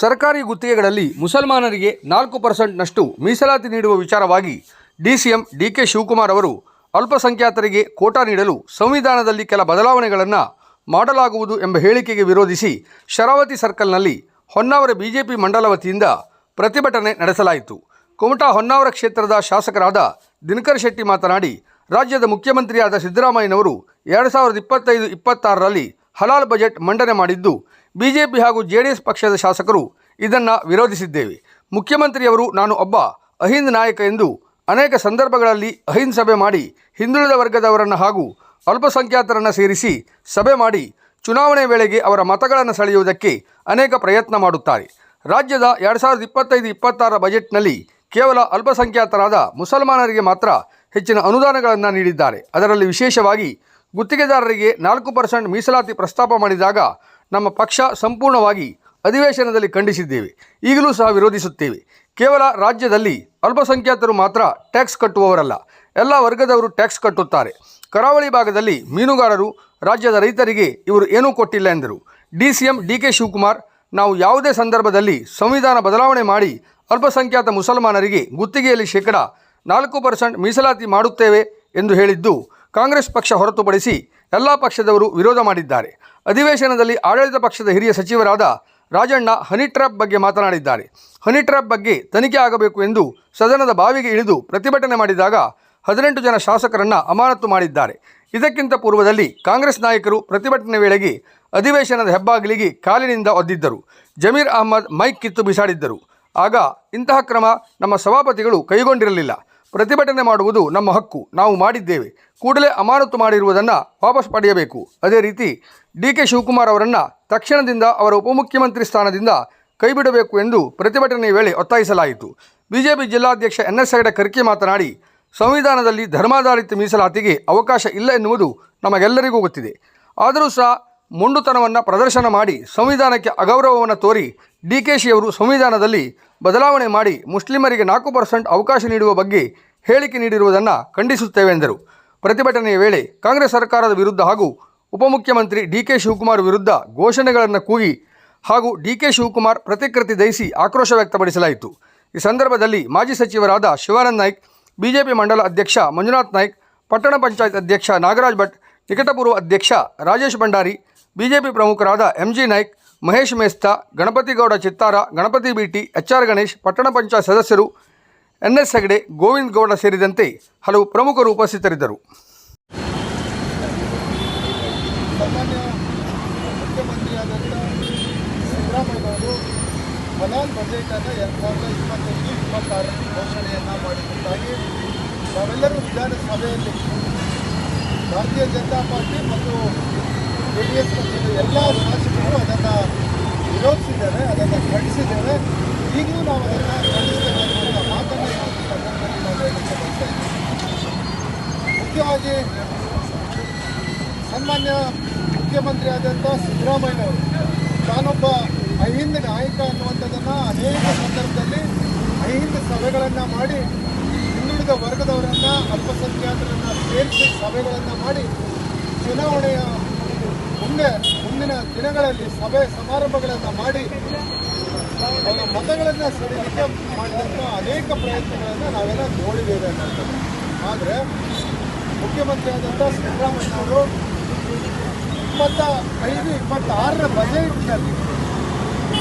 ಸರ್ಕಾರಿ ಗುತ್ತಿಗೆಗಳಲ್ಲಿ ಮುಸಲ್ಮಾನರಿಗೆ ನಾಲ್ಕು ಪರ್ಸೆಂಟ್ನಷ್ಟು ಮೀಸಲಾತಿ ನೀಡುವ ವಿಚಾರವಾಗಿ ಡಿಸಿಎಂ ಡಿಕೆ ಶಿವಕುಮಾರ್ ಅವರು ಅಲ್ಪಸಂಖ್ಯಾತರಿಗೆ ಕೋಟಾ ನೀಡಲು ಸಂವಿಧಾನದಲ್ಲಿ ಕೆಲ ಬದಲಾವಣೆಗಳನ್ನು ಮಾಡಲಾಗುವುದು ಎಂಬ ಹೇಳಿಕೆಗೆ ವಿರೋಧಿಸಿ ಶರಾವತಿ ಸರ್ಕಲ್ನಲ್ಲಿ ಹೊನ್ನಾವರ ಬಿಜೆಪಿ ಮಂಡಲ ವತಿಯಿಂದ ಪ್ರತಿಭಟನೆ ನಡೆಸಲಾಯಿತು. ಕುಮಟಾ ಹೊನ್ನಾವರ ಕ್ಷೇತ್ರದ ಶಾಸಕರಾದ ದಿನಕರ್ ಶೆಟ್ಟಿ ಮಾತನಾಡಿ, ರಾಜ್ಯದ ಮುಖ್ಯಮಂತ್ರಿಯಾದ ಸಿದ್ದರಾಮಯ್ಯನವರು ಎರಡು ಸಾವಿರದ ಇಪ್ಪತ್ತೈದು ಇಪ್ಪತ್ತಾರರಲ್ಲಿ ಹಲಾಲ್ ಬಜೆಟ್ ಮಂಡನೆ ಮಾಡಿದ್ದು ಬಿಜೆಪಿ ಹಾಗೂ ಜೆಡಿಎಸ್ ಪಕ್ಷದ ಶಾಸಕರು ಇದನ್ನು ವಿರೋಧಿಸಿದ್ದೇವೆ. ಮುಖ್ಯಮಂತ್ರಿಯವರು ನಾನು ಒಬ್ಬ ಅಹಿಂದ್ ನಾಯಕ ಎಂದು ಅನೇಕ ಸಂದರ್ಭಗಳಲ್ಲಿ ಅಹಿಂದ್ ಸಭೆ ಮಾಡಿ ಹಿಂದುಳಿದ ವರ್ಗದವರನ್ನು ಹಾಗೂ ಅಲ್ಪಸಂಖ್ಯಾತರನ್ನು ಸೇರಿಸಿ ಸಭೆ ಮಾಡಿ ಚುನಾವಣೆ ವೇಳೆಗೆ ಅವರ ಮತಗಳನ್ನು ಸೆಳೆಯುವುದಕ್ಕೆ ಅನೇಕ ಪ್ರಯತ್ನ ಮಾಡುತ್ತಾರೆ. ರಾಜ್ಯದ ಎರಡು ಸಾವಿರದ ಇಪ್ಪತ್ತೈದು ಇಪ್ಪತ್ತಾರ ಬಜೆಟ್ನಲ್ಲಿ ಕೇವಲ ಅಲ್ಪಸಂಖ್ಯಾತರಾದ ಮುಸಲ್ಮಾನರಿಗೆ ಮಾತ್ರ ಹೆಚ್ಚಿನ ಅನುದಾನಗಳನ್ನು ನೀಡಿದ್ದಾರೆ. ಅದರಲ್ಲಿ ವಿಶೇಷವಾಗಿ ಗುತ್ತಿಗೆದಾರರಿಗೆ ನಾಲ್ಕು ಪರ್ಸೆಂಟ್ ಮೀಸಲಾತಿ ಪ್ರಸ್ತಾಪ ಮಾಡಿದಾಗ ನಮ್ಮ ಪಕ್ಷ ಸಂಪೂರ್ಣವಾಗಿ ಅಧಿವೇಶನದಲ್ಲಿ ಖಂಡಿಸಿದ್ದೇವೆ. ಈಗಲೂ ಸಹ ವಿರೋಧಿಸುತ್ತೇವೆ. ಕೇವಲ ರಾಜ್ಯದಲ್ಲಿ ಅಲ್ಪಸಂಖ್ಯಾತರು ಮಾತ್ರ ಟ್ಯಾಕ್ಸ್ ಕಟ್ಟುವವರಲ್ಲ. ಎಲ್ಲ ವರ್ಗದವರು ಟ್ಯಾಕ್ಸ್ ಕಟ್ಟುತ್ತಾರೆ. ಕರಾವಳಿ ಭಾಗದಲ್ಲಿ ಮೀನುಗಾರರು, ರಾಜ್ಯದ ರೈತರಿಗೆ ಇವರು ಏನೂ ಕೊಟ್ಟಿಲ್ಲ ಎಂದರು. D C M D K Shivakumar, ನಾವು ಯಾವುದೇ ಸಂದರ್ಭದಲ್ಲಿ ಸಂವಿಧಾನ ಬದಲಾವಣೆ ಮಾಡಿ ಅಲ್ಪಸಂಖ್ಯಾತ ಮುಸಲ್ಮಾನರಿಗೆ ಗುತ್ತಿಗೆಯಲ್ಲಿ ಶೇಕಡ ನಾಲ್ಕು ಪರ್ಸೆಂಟ್ ಮೀಸಲಾತಿ ಮಾಡುತ್ತೇವೆ ಎಂದು ಹೇಳಿದ್ದು ಕಾಂಗ್ರೆಸ್ ಪಕ್ಷ ಹೊರತುಪಡಿಸಿ ಎಲ್ಲ ಪಕ್ಷದವರು ವಿರೋಧ ಮಾಡಿದ್ದಾರೆ. ಅಧಿವೇಶನದಲ್ಲಿ ಆಡಳಿತ ಪಕ್ಷದ ಹಿರಿಯ ಸಚಿವರಾದ ರಾಜಣ್ಣ ಹನಿ ಟ್ರ್ಯಾಪ್ ಬಗ್ಗೆ ಮಾತನಾಡಿದ್ದಾರೆ. ಹನಿ ಟ್ರ್ಯಾಪ್ ಬಗ್ಗೆ ತನಿಖೆ ಆಗಬೇಕು ಎಂದು ಸದನದ ಬಾವಿಗೆ ಇಳಿದು ಪ್ರತಿಭಟನೆ ಮಾಡಿದಾಗ ಹದಿನೆಂಟು ಜನ ಶಾಸಕರನ್ನು ಅಮಾನತು ಮಾಡಿದ್ದಾರೆ. ಇದಕ್ಕಿಂತ ಪೂರ್ವದಲ್ಲಿ ಕಾಂಗ್ರೆಸ್ ನಾಯಕರು ಪ್ರತಿಭಟನೆ ವೇಳೆಗೆ ಅಧಿವೇಶನದ ಹೆಬ್ಬಾಗಿಲಿಗೆ ಕಾಲಿನಿಂದ ಒದ್ದಿದ್ದರು. ಜಮೀರ್ ಅಹ್ಮದ್ ಮೈಕ್ ಕಿತ್ತು ಬಿಸಾಡಿದ್ದರು. ಆಗ ಇಂತಹ ಕ್ರಮ ನಮ್ಮ ಸಭಾಪತಿಗಳು ಕೈಗೊಂಡಿರಲಿಲ್ಲ. ಪ್ರತಿಭಟನೆ ಮಾಡುವುದು ನಮ್ಮ ಹಕ್ಕು. ನಾವು ಮಾಡಿದ್ದೇವೆ. ಕೂಡಲೇ ಅಮಾನತು ಮಾಡಿರುವುದನ್ನು ವಾಪಸ್ ಪಡೆಯಬೇಕು. ಅದೇ ರೀತಿ ಡಿ ಕೆ ಶಿವಕುಮಾರ್ ಅವರನ್ನು ತಕ್ಷಣದಿಂದ ಅವರ ಉಪಮುಖ್ಯಮಂತ್ರಿ ಸ್ಥಾನದಿಂದ ಕೈಬಿಡಬೇಕು ಎಂದು ಪ್ರತಿಭಟನೆಯ ವೇಳೆ ಒತ್ತಾಯಿಸಲಾಯಿತು. ಬಿಜೆಪಿ ಜಿಲ್ಲಾಧ್ಯಕ್ಷ ಎನ್ ಎಸ್ ಹೆಗಡೆ ಕರ್ಕಿ ಮಾತನಾಡಿ, ಸಂವಿಧಾನದಲ್ಲಿ ಧರ್ಮಾಧಾರಿತ ಮೀಸಲಾತಿಗೆ ಅವಕಾಶ ಇಲ್ಲ ಎನ್ನುವುದು ನಮಗೆಲ್ಲರಿಗೂ ಗೊತ್ತಿದೆ. ಆದರೂ ಸಹ ಮೊಂಡುತನವನ್ನು ಪ್ರದರ್ಶನ ಮಾಡಿ ಸಂವಿಧಾನಕ್ಕೆ ಅಗೌರವವನ್ನು ತೋರಿ ಡಿ ಕೆ ಶಿಯವರು ಸಂವಿಧಾನದಲ್ಲಿ ಬದಲಾವಣೆ ಮಾಡಿ ಮುಸ್ಲಿಮರಿಗೆ ನಾಲ್ಕು ಪರ್ಸೆಂಟ್ ಅವಕಾಶ ನೀಡುವ ಬಗ್ಗೆ ಹೇಳಿಕೆ ನೀಡಿರುವುದನ್ನು ಖಂಡಿಸುತ್ತೇವೆ ಎಂದರು. ಪ್ರತಿಭಟನೆಯ ವೇಳೆ ಕಾಂಗ್ರೆಸ್ ಸರ್ಕಾರದ ವಿರುದ್ಧ ಹಾಗೂ ಉಪಮುಖ್ಯಮಂತ್ರಿ ಡಿ ಕೆ ಶಿವಕುಮಾರ್ ವಿರುದ್ಧ ಘೋಷಣೆಗಳನ್ನು ಕೂಗಿ ಹಾಗೂ ಡಿ ಕೆ ಶಿವಕುಮಾರ್ ಪ್ರತಿಕೃತಿ ದಯಿಸಿ ಆಕ್ರೋಶ ವ್ಯಕ್ತಪಡಿಸಲಾಯಿತು. ಈ ಸಂದರ್ಭದಲ್ಲಿ ಮಾಜಿ ಸಚಿವರಾದ ಶಿವಾನಂದ್ ನಾಯ್ಕ್, ಬಿಜೆಪಿ ಮಂಡಲ ಅಧ್ಯಕ್ಷ ಮಂಜುನಾಥ್ ನಾಯ್ಕ್, ಪಟ್ಟಣ ಪಂಚಾಯತ್ ಅಧ್ಯಕ್ಷ ನಾಗರಾಜ್ ಭಟ್, ನಿಕಟಪೂರ್ವ ಅಧ್ಯಕ್ಷ ರಾಜೇಶ್ ಭಂಡಾರಿ, ಬಿಜೆಪಿ ಪ್ರಮುಖರಾದ M G Naik Mahesh Mesta Ganapati Gowda Chittara, Ganapati B T, H R Ganesh, ಪಟ್ಟಣ ಪಂಚಾಯತ್ ಸದಸ್ಯರು, ಎನ್ ಎಸ್ ಹೆಗಡೆ, ಗೋವಿಂದ್ ಗೌಡ ಸೇರಿದಂತೆ ಹಲವು ಪ್ರಮುಖರು ಉಪಸ್ಥಿತರಿದ್ದರು. ಹಲಾಲ್ ಬಜೆಟನ್ನು ಎರಡು ಸಾವಿರದ ಇಪ್ಪತ್ತೈದು ಇಪ್ಪತ್ತಾರು ಘೋಷಣೆಯನ್ನು ಮಾಡಿದ್ದಾಗಿ ನಾವೆಲ್ಲರೂ ವಿಧಾನಸಭೆಯಲ್ಲಿ ಭಾರತೀಯ ಜನತಾ ಪಾರ್ಟಿ ಮತ್ತು ಜೆ ಡಿ ಎಸ್ ಎಲ್ಲ ಶಾಸಕರು ಅದನ್ನು ವಿರೋಧಿಸಿದ್ದೇವೆ ಅದನ್ನು ಖಂಡಿಸಿದ್ದೇವೆ ಈಗಲೂ ನಾವು ಅದನ್ನು ಖಂಡಿಸ್ತೇವೆ ಅನ್ನುವಂಥ ಮಾತನ್ನು ಈ ಮುಖ್ಯವಾಗಿ ಸನ್ಮಾನ್ಯ ಮುಖ್ಯಮಂತ್ರಿ ಆದಂಥ ಸಿದ್ದರಾಮಯ್ಯನವರು, ತಾನೊಬ್ಬ ಅಹಿಂದ ನಾಯಕ ಅನ್ನುವಂಥದ್ದನ್ನು ಅನೇಕ ಸಂದರ್ಭದಲ್ಲಿ ಅಹಿಂದ ಸಭೆಗಳನ್ನು ಮಾಡಿ, ಹಿಂದುಳಿದ ವರ್ಗದವರನ್ನು ಅಲ್ಪಸಂಖ್ಯಾತರನ್ನು ಸೇರಿಸಿ ಸಭೆಗಳನ್ನು ಮಾಡಿ, ಚುನಾವಣೆಯ ಮುಂದೆ ಮುಂದಿನ ದಿನಗಳಲ್ಲಿ ಸಭೆ ಸಮಾರಂಭಗಳನ್ನು ಮಾಡಿ ಅವರ ಮತಗಳನ್ನು ಸೆಳೆಯಲಿಕ್ಕೆ ಮಾಡಿದಂಥ ಅನೇಕ ಪ್ರಯತ್ನಗಳನ್ನು ನಾವೆಲ್ಲ ನೋಡಿದ್ದೇವೆ ಅನ್ನೋದು ಆದರೆ ಮುಖ್ಯಮಂತ್ರಿ ಆದಂಥ ಸಿದ್ದರಾಮಯ್ಯನವರು ಇಪ್ಪತ್ತ ಐದು ಇಪ್ಪತ್ತಾರರ ಬಜೆಟ್ನಲ್ಲಿ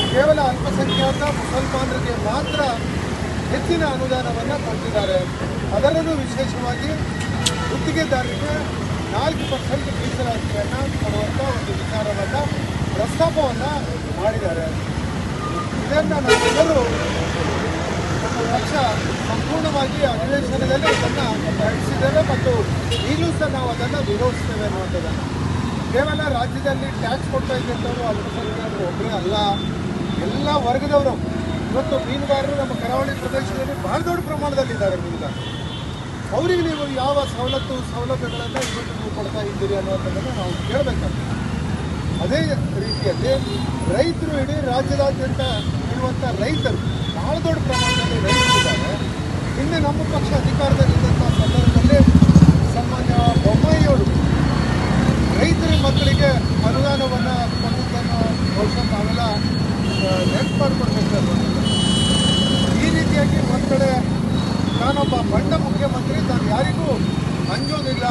ಕೇವಲ ಅಲ್ಪಸಂಖ್ಯಾತ ಮುಸಲ್ಮಾನರಿಗೆ ಮಾತ್ರ ಹೆಚ್ಚಿನ ಅನುದಾನವನ್ನು ಕೊಟ್ಟಿದ್ದಾರೆ ಅದರಲ್ಲೂ ವಿಶೇಷವಾಗಿ ಗುತ್ತಿಗೆದಾರರಿಗೆ ನಾಲ್ಕು ಪರ್ಸೆಂಟ್ ಮೀಸಲಾತಿಯನ್ನು ಕೊಡುವಂಥ ಒಂದು ವಿಚಾರವನ್ನು ಪ್ರಸ್ತಾಪವನ್ನು ಮಾಡಿದ್ದಾರೆ. ಇದನ್ನು ನಾವೆಲ್ಲರೂ ನಮ್ಮ ಪಕ್ಷ ಸಂಪೂರ್ಣವಾಗಿ ಅಧಿವೇಶನದಲ್ಲಿ ಅದನ್ನು ಪ್ರಕಟಿಸಿದ್ದೇವೆ ಮತ್ತು ಈಗಲೂ ಸಹ ನಾವು ಅದನ್ನು ವಿರೋಧಿಸ್ತೇವೆ ಅನ್ನುವಂಥದ್ದನ್ನು. ಕೇವಲ ರಾಜ್ಯದಲ್ಲಿ ಟ್ಯಾಕ್ಸ್ ಕೊಡ್ತಾ ಇದ್ದಂಥವ್ರು ಅಲ್ಪಸಂಖ್ಯಾತರು ಒಬ್ಬರೇ ಅಲ್ಲ. ಎಲ್ಲ ವರ್ಗದವರು, ಇವತ್ತು ಮೀನುಗಾರರು ನಮ್ಮ ಕರಾವಳಿ ಪ್ರದೇಶದಲ್ಲಿ ಬಹಳ ದೊಡ್ಡ ಪ್ರಮಾಣದಲ್ಲಿದ್ದಾರೆ ಮೀನುಗಾರರು. ಅವರಿಗೆ ನೀವು ಯಾವ ಸವಲತ್ತು ಸೌಲಭ್ಯಗಳನ್ನು ಇವತ್ತು ನೀವು ಕೊಡ್ತಾ ಇದ್ದೀರಿ ಅನ್ನುವಂಥದ್ದನ್ನು ನಾವು ಕೇಳಬೇಕಾಗ್ತದೆ. ಅದೇ ರೀತಿಯಲ್ಲಿ ರೈತರು ಇಡೀ ರಾಜ್ಯದಾದ್ಯಂತ ಇರುವಂಥ ರೈತರು, ಬಹಳ ದೊಡ್ಡ ಪ್ರಮಾಣದಲ್ಲಿ ರೈತರಿದ್ದಾರೆ ಹಿಂದೆ ನಮ್ಮ ಪಕ್ಷ ಅಧಿಕಾರದಲ್ಲಿದ್ದಂಥ ಸಂದರ್ಭದಲ್ಲಿ ಸಾಮಾನ್ಯ ಬೊಮ್ಮಾಯಿಯವರು ರೈತರ ಮಕ್ಕಳಿಗೆ ಅನುದಾನವನ್ನು ಕೊಡುವುದನ್ನು ಬಹುಶಃ ತಾವೆಲ್ಲ ನೆನ್ಪು ಮಾಡಿಕೊಡ್ಬೇಕು ಈ ರೀತಿಯಾಗಿ ಒಂದು ಕಡೆ ನಾನೊಬ್ಬ ಬಂಡ ಮುಖ್ಯಮಂತ್ರಿ ನಾನು ಯಾರಿಗೂ ಅಂಜೋದಿಲ್ಲ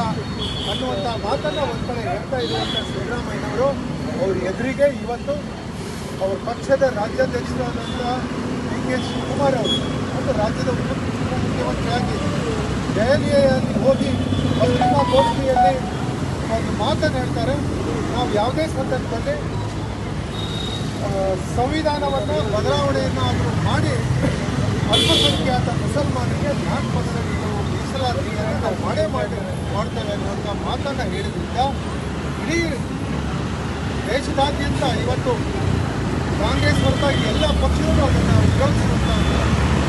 ಅನ್ನುವಂಥ ಮಾತನ್ನು ಒಂದು ಕಡೆ ಹೇಳ್ತಾ ಇರುವಂಥ ಸಿದ್ದರಾಮಯ್ಯನವರು. ಅವ್ರ ಎದುರಿಗೆ ಇವತ್ತು ಅವ್ರ ಪಕ್ಷದ ರಾಜ್ಯಾಧ್ಯಕ್ಷರಾದಂಥ ಡಿ ಕೆ ಶಿವಕುಮಾರ್ ಅವರು ಮತ್ತು ರಾಜ್ಯದ ಉಪಮುಖ್ಯಮಂತ್ರಿ ಮುಖ್ಯಮಂತ್ರಿಯಾಗಿ ದೆಹಲಿಯಲ್ಲಿ ಹೋಗಿ ಪತ್ರಿಕಾಗೋಷ್ಠಿಯಲ್ಲಿ ಒಂದು ಮಾತನ್ನು ಹೇಳ್ತಾರೆ. ನಾವು ಯಾವುದೇ ಸಂದರ್ಭದಲ್ಲಿ ಸಂವಿಧಾನವನ್ನು ಬದಲಾವಣೆಯನ್ನು ಆದರೂ ಮಾಡಿ ಅಲ್ಪಸಂಖ್ಯಾತ ಮುಸಲ್ಮಾನರಿಗೆ ನಾಲ್ಕು ನಾವು ಮೀಸಲಾತಿಯನ್ನು ನಾವು ಮಾಡೇ ಮಾಡಿ ಮಾಡ್ತೇವೆ ಅನ್ನುವಂಥ ಮಾತನ್ನು ಹೇಳಿದ್ರಿಂದ ಇಡೀ ದೇಶದಾದ್ಯಂತ ಇವತ್ತು ಕಾಂಗ್ರೆಸ್ ಹೊರತಾಗಿ ಎಲ್ಲ ಪಕ್ಷಗಳು ಅದನ್ನು ವಿರೋಧಿಸುವಂಥ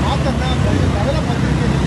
ಮಾತನ್ನು ಮೊದಲ ಪತ್ರಿಕೆಯಲ್ಲಿ